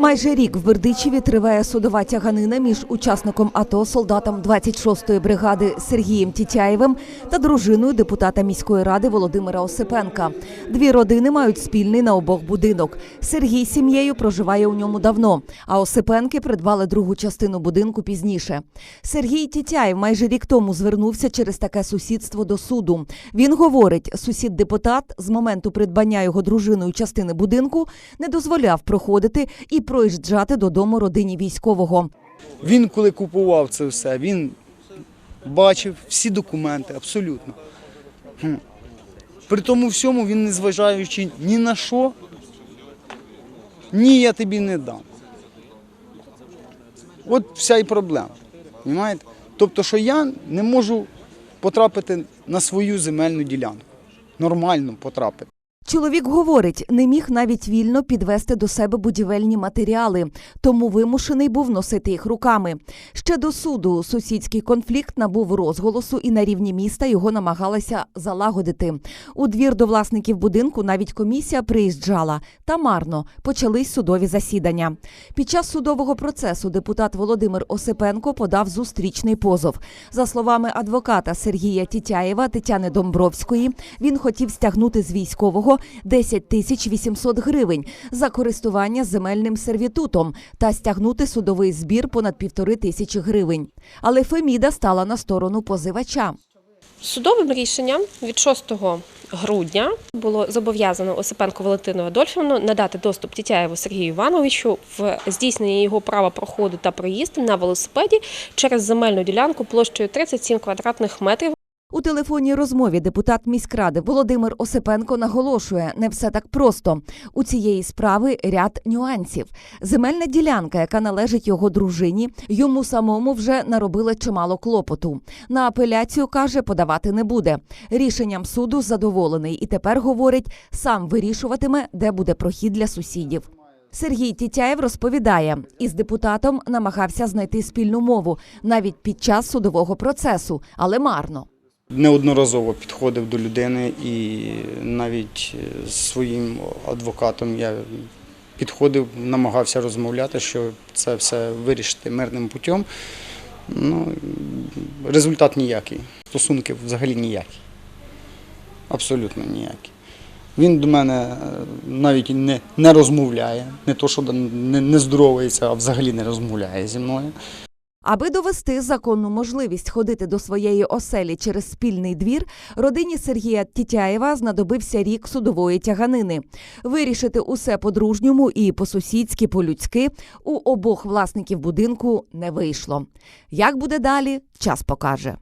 Майже рік в Бердичеві триває судова тяганина між учасником АТО, солдатом 26-ї бригади Сергієм Тітяєвим та дружиною депутата міської ради Володимира Осипенка. Дві родини мають спільний на обох будинок. Сергій сім'єю проживає у ньому давно, а Осипенки придбали другу частину будинку пізніше. Сергій Тітяєв майже рік тому звернувся через таке сусідство до суду. Він говорить, сусід-депутат з моменту придбання його дружиною частини будинку не дозволяв проходити і проїжджати додому родині військового. Він, коли купував це все, він бачив всі документи, абсолютно. При тому всьому він, не зважаючи ні на що, ні, я тобі не дам. От вся і проблема. Понимаєте? Тобто, що я не можу потрапити на свою земельну ділянку. Нормально потрапити. Чоловік говорить, не міг навіть вільно підвести до себе будівельні матеріали, тому вимушений був носити їх руками. Ще до суду сусідський конфлікт набув розголосу, і на рівні міста його намагалися залагодити. У двір до власників будинку навіть комісія приїжджала та марно почались судові засідання. Під час судового процесу депутат Володимир Осипенко подав зустрічний позов. За словами адвоката Сергія Тітяєва Тетяни Домбровської, він хотів стягнути з військового 10 тисяч 800 гривень за користування земельним сервітутом та стягнути судовий збір понад півтори тисячі гривень. Але Феміда стала на сторону позивача. Судовим рішенням від 6 грудня було зобов'язано Осипенко Валентину Адольфівну надати доступ Тітяєву Сергію Івановичу в здійснення його права проходу та проїзд на велосипеді через земельну ділянку площею 37 квадратних метрів У телефонній розмові депутат міськради Володимир Осипенко наголошує, не все так просто. У цієї справи ряд нюансів. Земельна ділянка, яка належить його дружині, йому самому вже наробила чимало клопоту. На апеляцію каже, подавати не буде. Рішенням суду задоволений і тепер говорить, сам вирішуватиме, де буде прохід для сусідів. Сергій Тітяєв розповідає, із депутатом намагався знайти спільну мову навіть під час судового процесу, але марно. Неодноразово підходив до людини і навіть з своїм адвокатом я підходив, намагався розмовляти, що це все вирішити мирним путем. Ну, результат ніякий. Стосунки взагалі ніякі. Абсолютно ніякі. Він до мене е, навіть не, не розмовляє, не то, що не, не здоровається, а взагалі не розмовляє зі мною. Аби довести законну можливість ходити до своєї оселі через спільний двір, родині Сергія Тітяєва знадобився рік судової тяганини. Вирішити усе по-дружньому і по-сусідськи, по-людськи у обох власників будинку не вийшло. Як буде далі, час покаже.